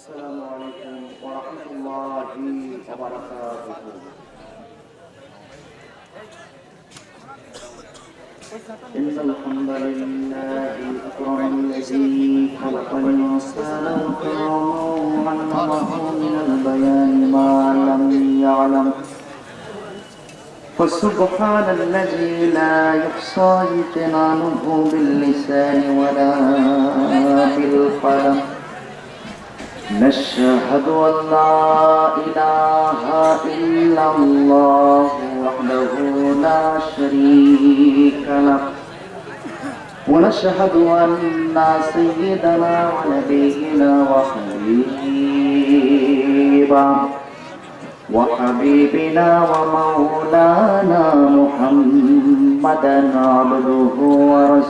السلام عليكم ورحمة الله وبركاته. إن الحمد لله أكرم الذي خلق الإنسان وكرمه وعلمه من البيان ما لم يعلم. فسبحان الذي لا يحصى امتنانه باللسان ولا نشهد أن لا إله إلا الله وحده لا شريك له. ونشهد أن سيدنا ونبينا وحبيبا وحبيبنا ومولانا محمدا عبده ورسوله.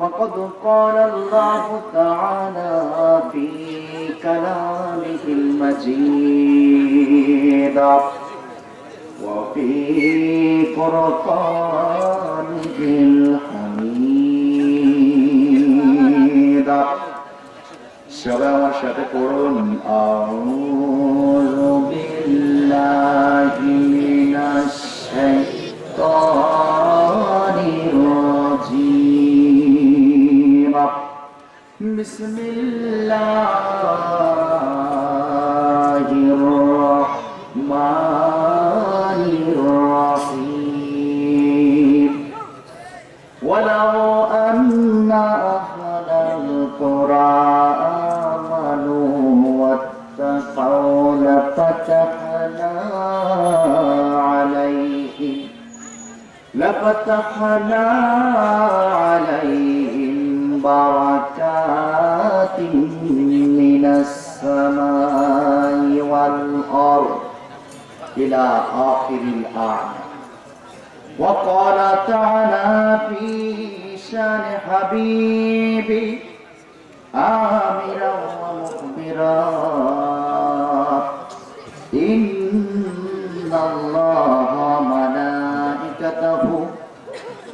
وقد قال الله تعالى في كلامه المجيد وفي فرقانه الحميد سبع وشتكرون أعوذ بالله من الشيطان بسم الله الرحمن الرحيم. ولو أن أهل القرى آمنوا واتقوا لفتحنا عليهم لفتحنا عليهم بركات من السماء والأرض إلى آخر الآية وقال تعالى في شان حبيبي آمرا ومخبرا إن الله ملائكته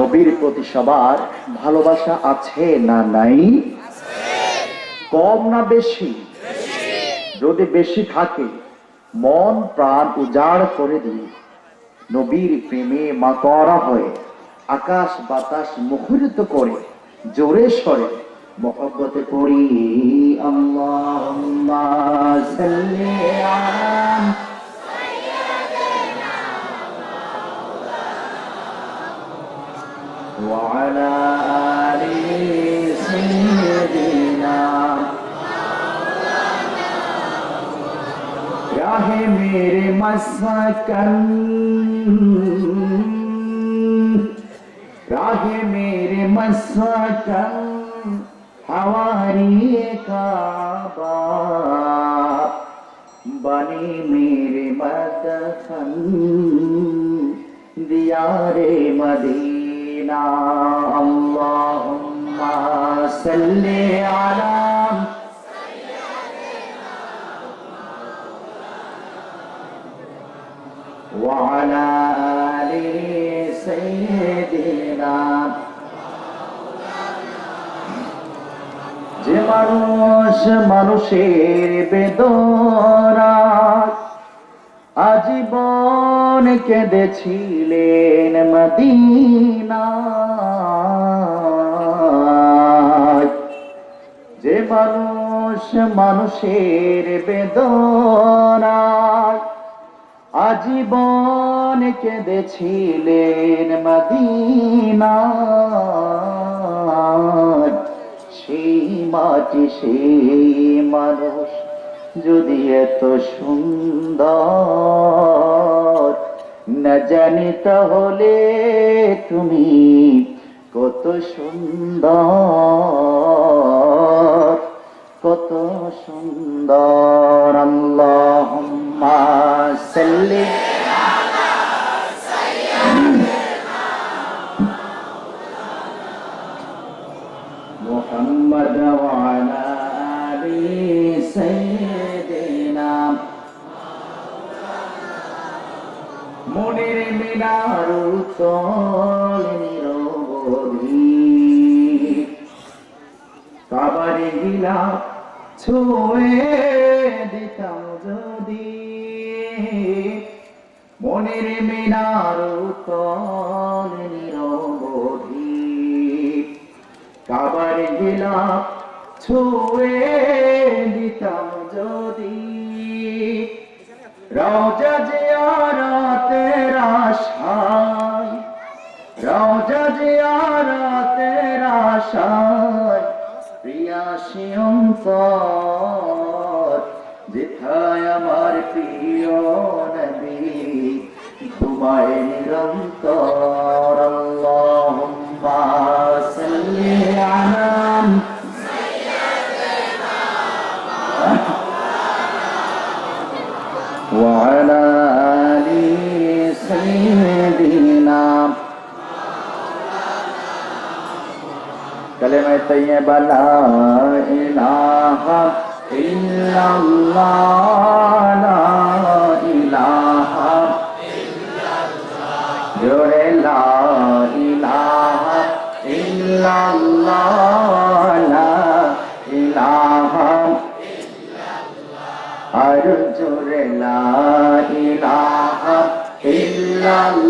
নবীর প্রতি সবার ভালোবাসা আছে না নাই? কম না বেশি? যদি বেশি থাকে, মন প্রাণ উজাড় করে দিয়ে নবীর প্রেমে মাতরা হয়ে আকাশ বাতাস মুখরিত করে জোরে সরে মহব্বতে পড়ি, আল্লাহুম্মা وعلى آل سيدنا राहे मेरे मसकन राहे मेरे मसकन हवारी काबा बनी मेरे मदफन दियारे علينا اللهم صل على وعلى آله سيدنا যে মানুষ মানুষের বেদনা আজীবন কেঁদেছিলেন মদিনা। যে মানুষ মানুষের বেদনায় আজীবন কেঁদেছিলেন মদিনায় সেই মাটি, সেই মানুষ যদি এত সুন্দর না জানি তাহলে তুমি কত সুন্দর কত সুন্দর। আল্লাহ সাল্লি গিলা ছুঁয়ে দিতাম যদি। মনের মিনার উত্তল নিরবধি কাবার গিলা ছুঁয়ে দিতাম যদি। রওজা জিয়ারতের আশায় রওজা জিয়ারতের আশায় প্রিয়াসী অন্তর যেথায় আমার প্রিয় নবী ঘুমায় নিরন্তর আল্লাহুম্মা সাল্লি আলা وعلى آل سيدنا كلمة طيبة لا إله إلا الله لا إله জোরে লা ইলাহা ইল্লাল্লাহ লা ইলাহা আর জোরে লা ইলাহা ইল্লাল্লাহ লা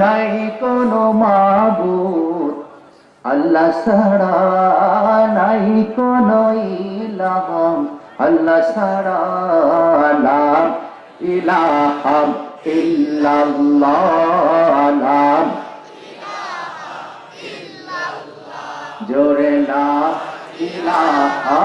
নাই কোনো মাবুদ আল্লাহ ছাড়া নাই কোনো ইলাহাম আল্লাহ ছাড়া লা ইলাহাম ইল্লাল্লাহ জোরে লা ইলাহা।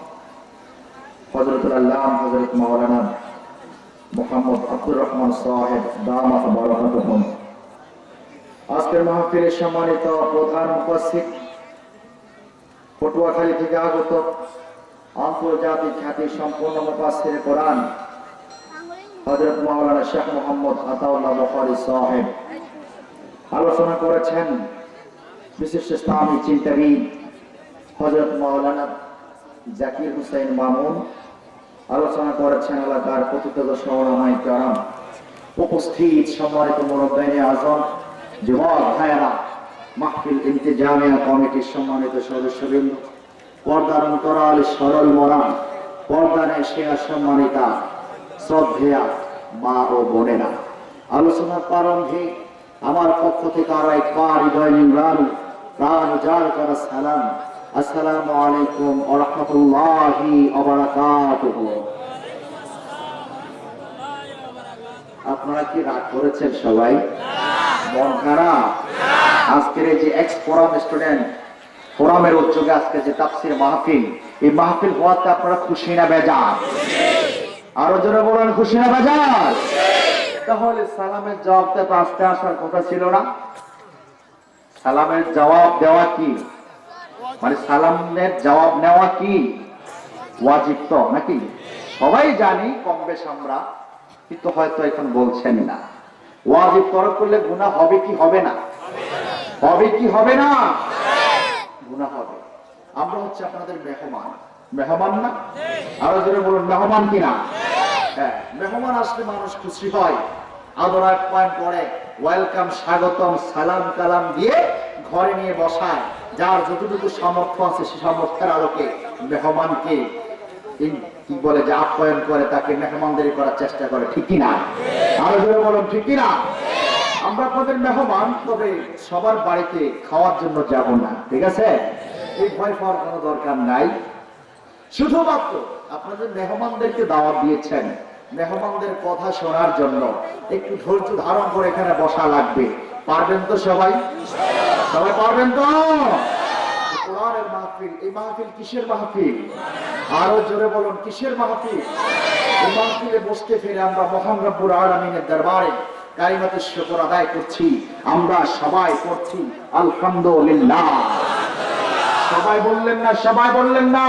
হজরতুল আল্লাহ হজরত মাওলানা মোহাম্মদ আব্দুর রহমান সাহেব আজকের সম্মানিত প্রধান উপস্থিত পটুয়াখালী থেকে আগত আন্তর্জাতিক খ্যাতি সম্পন্ন মুফাসসির কোরআন হযরত মাওলানা শেখ মোহাম্মদ আতাউল্লাহ বুখারী সাহেব আলোচনা করেছেন বিশিষ্ট ইসলামী চিন্তাবিদ হজরত মৌলানা জাকির হুসাইন মামুন। আলোচনা করেছেন এলাকার পতিত সৌরামাই কারাম উপস্থিত সম্মানিত মুরব্বাইনে আজম, যুবক মাহফিল ইন্তেজামিয়া কমিটির সম্মানিত সদস্যবৃন্দ পর্দার অন্তরাল সরল মরা পর্দানে সেরা সম্মানিতা, শ্রদ্ধেয়া মা ও বোনেরা। আলোচনার প্রারম্ভে আমার পক্ষ থেকে আরও একবার হৃদয় নিংরানু প্রাণ উজাড় করা সালাম আসসালামু আলাইকুম ওয়া রাহমাতুল্লাহি ওয়া বারাকাতুহু। আপনারা কি রাগ করেছেন সবাই? মন খারাপ? আজকের এই যে এক্স ফোরাম স্টুডেন্ট ফোরামের উদ্যোগে আজকে যে তাফসির মাহফিল, এই মাহফিল হওয়াতে আপনারা খুশি না বেজার? আরও জোরে বলেন, খুশি না বেজার? তাহলে সালামের জবাবটা তো আস্তে আসার কথা ছিল না। সালামের জবাব দেওয়া কি? মানে সালামের জবাব নেওয়া কি? ওয়াজিব তো, নাকি? সবাই জানি কম বেশ আমরা, কিন্তু হয়তো এখন বলছেন না। ওয়াজিব তরক করলে গুনাহ হবে কি হবে না? হবে কি হবে না? গুনাহ হবে। আমরা হচ্ছে আপনাদের মেহমান। মেহমান না? আরও জোরে বলুন, মেহমান কিনা? হ্যাঁ মেহমান আসলে মানুষ খুশি হয়। আদর আপ্যায়ন করে ওয়েলকাম স্বাগতম সালাম কালাম দিয়ে ঘরে নিয়ে বসায়। যার যতটুকু সামর্থ্য আছে সে সামর্থ্যের আলোকে মেহমানকে কি বলে যে আপ্যায়ন করে, তাকে মেহমানদারি করার চেষ্টা করে, ঠিক কি না আরও জোরে বলুন, ঠিক কি না আমরা আপনাদের মেহমান তবে সবার বাড়িতে খাওয়ার জন্য যাব না, ঠিক আছে? এই ভয় পাওয়ার কোনো দরকার নাই। শুধুমাত্র আপনাদের মেহমানদেরকে দাওয়াত দিয়েছেন। মেহমানদের কথা শোনার জন্য একটু ধৈর্য ধারণ করে এখানে বসা লাগবে। পারবেন তো সবাই? সবাই পারবেন তো? কোরআনের মাহফিল, এই মাহফিল কিসের মাহফিল? আরও জোরে বলুন, কিসের মাহফিল? এই মাহফিলে বসতে ফিরে আমরা মহান রব্বুর আলমিনের দরবারে কারিমাতে শুকর আদায় করছি। আমরা সবাই করছি আলহামদুলিল্লাহ। সবাই বললেন না, সবাই বললেন না।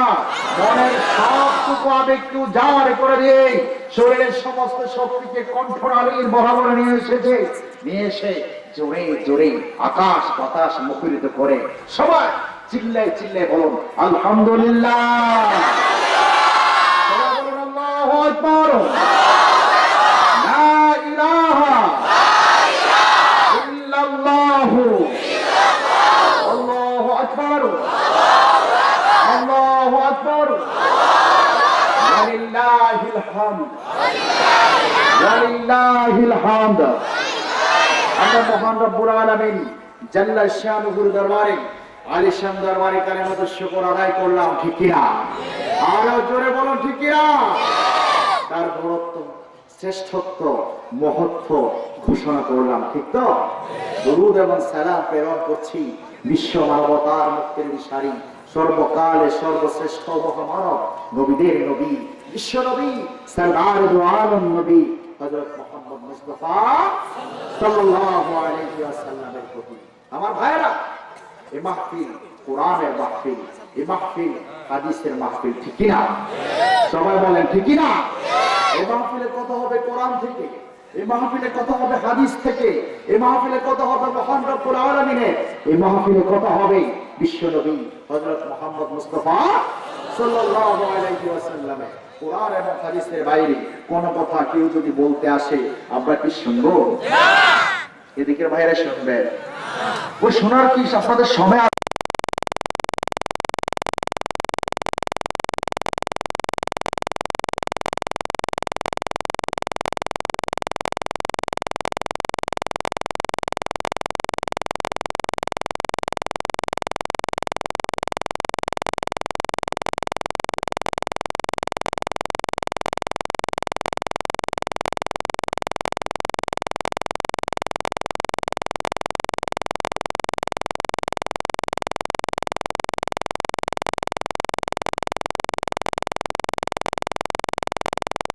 মনের সবটুকু আবেগটু যাওয়ার করে দিয়ে শরীরের সমস্ত শক্তিকে কণ্ঠ কণ্ঠনালীর বরাবরে নিয়ে এসেছে। নিয়ে এসে জোরে জোরে আকাশ বাতাস মুখরিত করে সবাই চিল্লাই চিল্লাই বলুন, আলহামদুলিল্লাহ। সবাই বলুন, আল্লাহু আকবার। আমরা মহান রব্বুল আলামিন জাল্লা শানুহুর দরবারে, আলিশান দরবারে কালেমাতুর শুকর আদায় করলাম, ঠিক কিনা? আরও জোরে বলুন, ঠিক কিনা? তার বড়ত্ব শ্রেষ্ঠত্ব, মহত্ব ঘোষণা করলাম, ঠিক তো? দরুদ এবং সালাম প্রেরণ করছি বিশ্ব মানবতার মুক্তির বিশারি সর্বকালে সর্বশ্রেষ্ঠ মহামানব, নবীদের নবী, বিশ্ব নবী, সরদার নবী, হযরত মুহাম্মদ মুস্তাফা আলাইহি ওয়াসাল্লামের প্রতি। আমার ভাইরা এই মাহফিল কোরআনের মাহফিল এই মাহফিল হাদিসের মাহফিল, ঠিক সবাই বলেন, ঠিক এই মাহফিলে কত হবে কোরআন থেকে এই মাহফিলে কত হবে হাদিস থেকে এই মাহফিলে হবে মহান রব্বুল এই মাহফিলে হবে বিশ্ব নবী হযরত মুহাম্মদ মুস্তাফা সাল্লাল্লাহু আলাইহি ওয়াসাল্লামের। কোরআন এবং হাদিসের বাইরে কোন কথা কেউ যদি বলতে আসে আমরা কি শুনব? এদিকের ভাইরা শুনবেন ওই শোনার কি আপনাদের সময়